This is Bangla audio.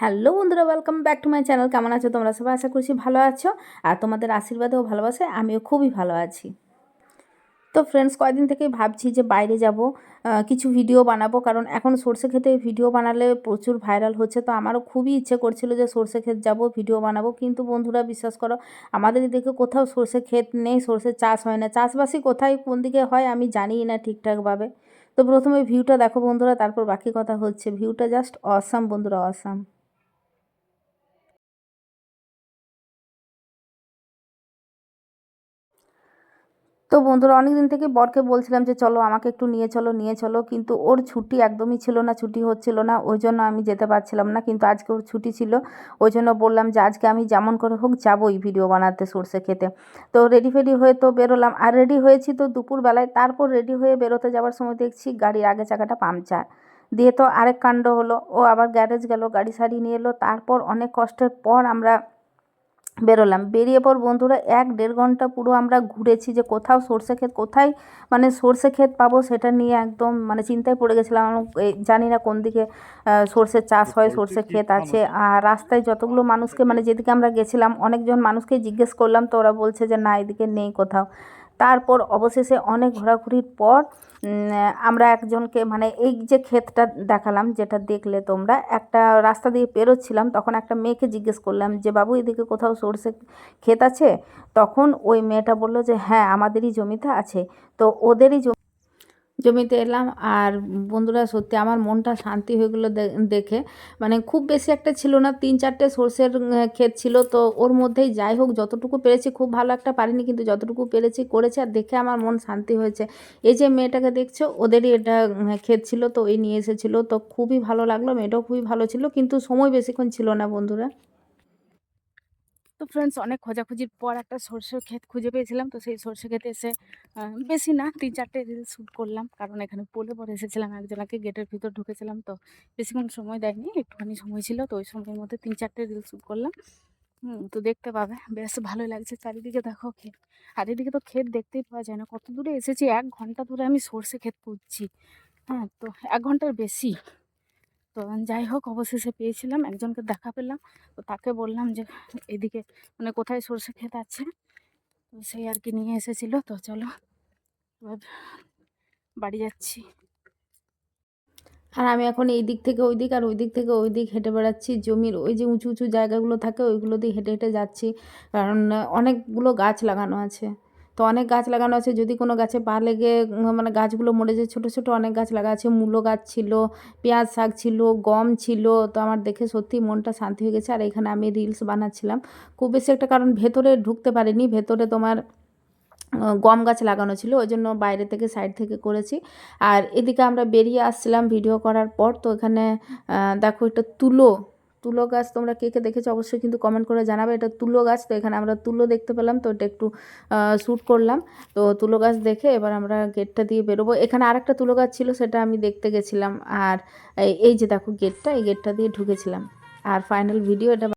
হ্যালো বন্ধুরা welcome back to my channel কেমন আছো তোমরা? সবাই আশা করছি ভালো আছো আর তোমাদের আশীর্বাদে ও ভালোবাসায় আমিও খুবই ভালো আছি। তো ফ্রেন্ডস কয়েকদিন থেকেই ভাবছি যে বাইরে যাব কিছু ভিডিও বানাবো, কারণ এখন সর্ষে খেতে ভিডিও বানালে প্রচুর ভাইরাল হচ্ছে। তো আমারও খুবই ইচ্ছে করছিল যে সর্ষে ক্ষেত যাব ভিডিও বানাবো। কিন্তু বন্ধুরা, বিশ্বাস করো, আমাদের এদিকে কোথাও সর্ষে ক্ষেত নেই, সর্ষের চাষ হয় না। চাষবাসই কোথায়, কোন দিকে হয়, আমি জানি না ঠিকঠাকভাবে। তো প্রথমে ভিউটা দেখো বন্ধুরা, তারপর বাকি কথা হচ্ছে। ভিউটা জাস্ট অসাম বন্ধুরা অসাম তো বন্ধুরা অনেক দিন থেকে বরকে বলছিলাম যে, চলো আমাকে একটু নিয়ে চলো নিয়ে চলো। কিন্তু ওর ছুটি একদমই ছিল না, ছুটি হচ্ছিল না, ওই জন্য আমি যেতে পারছিলাম না। কিন্তু আজকে ওর ছুটি ছিল, ওই জন্য বললাম যে, আজকে আমি যেমন করে হোক যাবোই ভিডিও বানাতে সর্ষে খেতে। তো রেডি ফেডি হয়ে তো বেরোলাম। আর রেডি হয়েছি তো দুপুরবেলায়। তারপর রেডি হয়ে বেরোতে যাওয়ার সময় দেখছি গাড়ির আগে চাকাটা পাংচার। দিয়ে তো আরেক কাণ্ড হলো, ও আবার গ্যারেজ গেল, গাড়ি সারিয়ে নিয়ে এলো। তারপর অনেক কষ্টের পর আমরা বেরোলাম। বেরিয়ে পর বন্ধুরা এক দেড় ঘণ্টা পুরো আমরা ঘুরেছি যে কোথাও সর্ষে ক্ষেত কোথায় মানে সর্ষে ক্ষেত পাবো সেটা নিয়ে একদম মানে চিন্তায় পড়ে গেছিলাম। জানি না কোন দিকে সর্ষের চাষ হয় সর্ষে ক্ষেত আছে। আর রাস্তায় যতগুলো মানুষকে মানে যেদিকে আমরা গেছিলাম অনেকজন মানুষকে জিজ্ঞেস করলাম তো ওরা বলছে যে না এদিকে নেই কোথাও। তারপর অবশেষে অনেক ঘোরাঘুরির পর আমরা একজনকে মানে এই যে ক্ষেতটা দেখালাম, যেটা দেখলে তোমরা, একটা রাস্তা দিয়ে পেরোচ্ছিলাম, তখন একটা মেয়েকে জিজ্ঞেস করলাম যে, বাবু, এদিকে কোথাও সর্ষে ক্ষেত আছে? তখন ওই মেয়েটা বলল যে হ্যাঁ আমাদেরই জমিতে আছে। তো ওদেরই জমি জমিতে এলাম আর বন্ধুরা সত্যি আমার মনটা শান্তি হয়ে গেলো দেখে। মানে খুব বেশি একটা ছিল না, তিন চারটে সর্ষের ক্ষেত ছিল। তো ওর মধ্যেই যাই হোক, যতটুকু পেরেছি, খুব ভালো একটা পারিনি, কিন্তু যতটুকু পেরেছি, করেছি আর দেখে আমার মন শান্তি হয়েছে। এই যে মেয়েটাকে দেখছ, ওদেরই এটা ক্ষেত ছিল, তো ওই নিয়ে এসেছিল। তো খুবই ভালো লাগল, মেয়েটাও খুবই ভালো ছিল, কিন্তু সময় বেশিক্ষণ ছিল না, বন্ধুরা। তো ফ্রেন্ডস অনেক খোঁজাখুঁজির পর একটা সর্ষের ক্ষেত খুঁজে পেয়েছিলাম। তো সেই সর্ষে ক্ষেতে এসে বেশি না, তিন চারটে রিল শ্যুট করলাম। কারণ এখানে পোলে পরে এসেছিলাম, একজনকে গেটের ভিতর ঢুকেছিলাম। তো বেশিক্ষণ সময় দেয়নি, একটুখানি সময় ছিল। তো ওই সময়ের মধ্যে তিন চারটে রিল শ্যুট করলাম। হুম, তো দেখতে পাবে, বেশ ভালোই লাগছে চারিদিকে, দেখো ক্ষেত। আর এদিকে তো ক্ষেত দেখতেই পাওয়া যায় না। কত দূরে এসেছি, এক ঘণ্টা ধরে আমি সর্ষে ক্ষেত খুঁজছি। হ্যাঁ তো এক ঘণ্টার বেশি। তো যাই হোক, অবশেষে পেয়েছিলাম, একজনকে দেখা পেলাম। তো তাকে বললাম যে, এদিকে মানে কোথায় সর্ষে ক্ষেত আছে? তো সেই আর কি নিয়ে এসেছিল। তো চলো বাড়ি যাচ্ছি। আর আমি এখন এই দিক থেকে ওই দিক আর ওই দিক থেকে ওই দিক হেঁটে বেড়াচ্ছি। জমির ওই যে উঁচু উঁচু জায়গাগুলো থাকে ওইগুলো দিয়ে হেঁটে হেঁটে যাচ্ছি। কারণ অনেকগুলো গাছ লাগানো আছে। তো অনেক গাছ লাগানো আছে। যদি কোনো গাছে পা লেগে মানে গাছগুলো মরে যায়, ছোটো ছোটো অনেক গাছ লাগা আছে। মূলো গাছ ছিল, পেঁয়াজ শাক ছিল, গম ছিল। তো আমার দেখে সত্যি মনটা শান্তি হয়ে গেছে। আর এখানে আমি রিলস বানাচ্ছিলাম। খুব বেশি একটা কারণ ভেতরে ঢুকতে পারিনি। ভেতরে তোমার গম গাছ লাগানো ছিল। ওই জন্য বাইরে থেকে সাইড থেকে করেছি। আর এদিকে আমরা বেরিয়ে আসছিলাম ভিডিও করার পর। তো এখানে দেখো একটা তুলো তুলো গাছ তোমরা কে কে দেখেছ অবশ্যই কিন্তু কমেন্ট করে জানাবে। এটা তুলো গাছ, তো এখানে আমরা তুলো দেখতে পেলাম, তো এটা একটু শ্যুট করলাম। তো তুলো গাছ দেখে এবার আমরা গেটটা দিয়ে বেরোবো। এখানে আরেকটা তুলো গাছ ছিল, সেটা আমি দেখতে গেছিলাম। আর এই যে দেখো গেটটা এই গেটটা দিয়ে ঢুকেছিলাম। আর ফাইনাল ভিডিও এটা